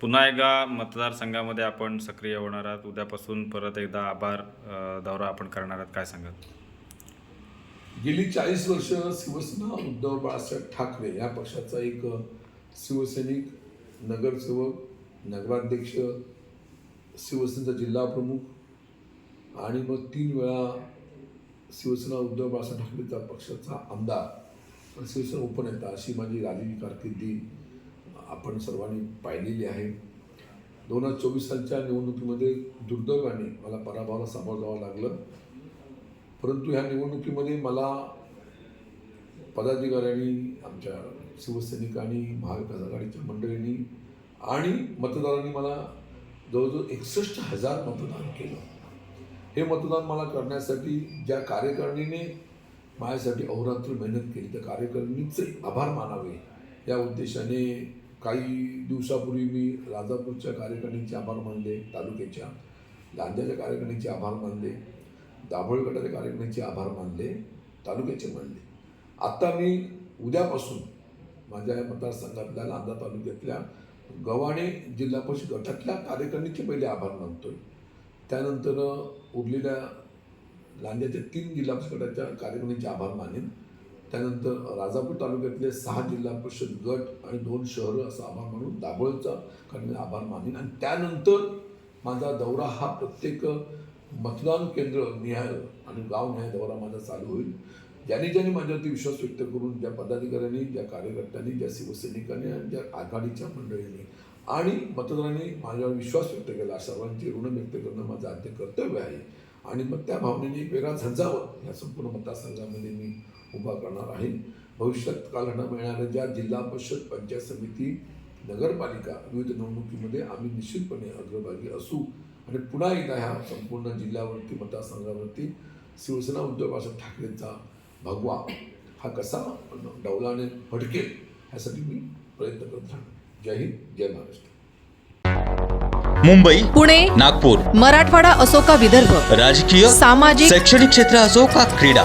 पुन्हा एकदा मतदारसंघामध्ये आपण सक्रिय होणार आहात. उद्यापासून परत एकदा आभार दौरा आपण करणार आहात. काय सांगत गेली चाळीस वर्ष शिवसेना उद्धव बाळासाहेब ठाकरे या पक्षाचा एक शिवसैनिक नगरसेवक नगराध्यक्ष शिवसेनेचा जिल्हा प्रमुख आणि मग तीन वेळा शिवसेना उद्धव बाळासाहेब ठाकरेचा पक्षाचा आमदार. शिवसेना उपनेता अशी माझी राजकीय कारकिर्दी आपण सर्वांनी पाहिलेली आहे. दोन हजार चोवीस सालच्या निवडणुकीमध्ये दुर्दैवाने मला पराभवाला सामोरं जावं लागलं. परंतु ह्या निवडणुकीमध्ये मला पदाधिकाऱ्यांनी आमच्या शिवसैनिकांनी महाविकास आघाडीच्या मंडळींनी आणि मतदारांनी मला जवळजवळ एकसष्ट हजार मतदान केलं. हे मतदान मला करण्यासाठी ज्या कार्यकारिणीने माझ्यासाठी अहोरात्र मेहनत केली त्या कार्यकारिणीचे आभार मानावे या उद्देशाने काही दिवसापूर्वी मी राजापूरच्या कार्यकारिणीचे आभार मानले तालुक्याच्या लांजाच्या कार्यकारिणीचे आभार मानले दाभोळ गटाच्या कार्यकारिणीचे आभार मानले तालुक्याचे मानले. आत्ता मी उद्यापासून माझ्या या मतदारसंघातल्या लांजा तालुक्यातल्या गव्हाणे जिल्हा परिषद गटातल्या कार्यकारिणीचे पहिले आभार मानतोय. त्यानंतर उरलेल्या लांजाच्या तीन जिल्हा परिषद गटाच्या कार्यकारिणीचे आभार मानेन. त्यानंतर राजापूर तालुक्यातले सहा जिल्हा परिषद गट आणि दोन शहरं असा आभार मानून दाभोळचा कारण आभार मानेन. आणि त्यानंतर माझा दौरा हा प्रत्येक मतदान केंद्र निहाय आणि गाव न्याय दौरा माझा चालू होईल. ज्यांनी ज्यांनी माझ्यावरती विश्वास व्यक्त करून ज्या पदाधिकाऱ्यांनी ज्या कार्यकर्त्यांनी ज्या शिवसैनिकांनी आणि ज्या आघाडीच्या मंडळींनी आणि मतदारांनी माझ्यावर विश्वास व्यक्त केला सर्वांचे ऋण व्यक्त करणं माझं आद्य कर्तव्य आहे. आणि मग त्या भावनेने एक वेगळा झंझावत ह्या संपूर्ण मतदारसंघामध्ये मी उभा करणार आहे. भविष्यात कालघडा मिळणाऱ्या ज्या जिल्हा परिषद पंचायत समिती नगरपालिका विविध निवडणुकीमध्ये आम्ही निश्चितपणे अग्रभागी असू. आणि पुन्हा एकदा ह्या संपूर्ण जिल्ह्यावरती मतदारसंघावरती शिवसेना उद्धव बाळासाहेब ठाकरेंचा भगवा हा कसा डौलाने फडकेल ह्यासाठी मी प्रयत्न करत राहणार. जय हिंद जय महाराष्ट्र. मुंबई पुणे नागपूर मराठवाडा असो का विदर्भ राजकीय सामाजिक शैक्षणिक क्षेत्र असो का क्रीडा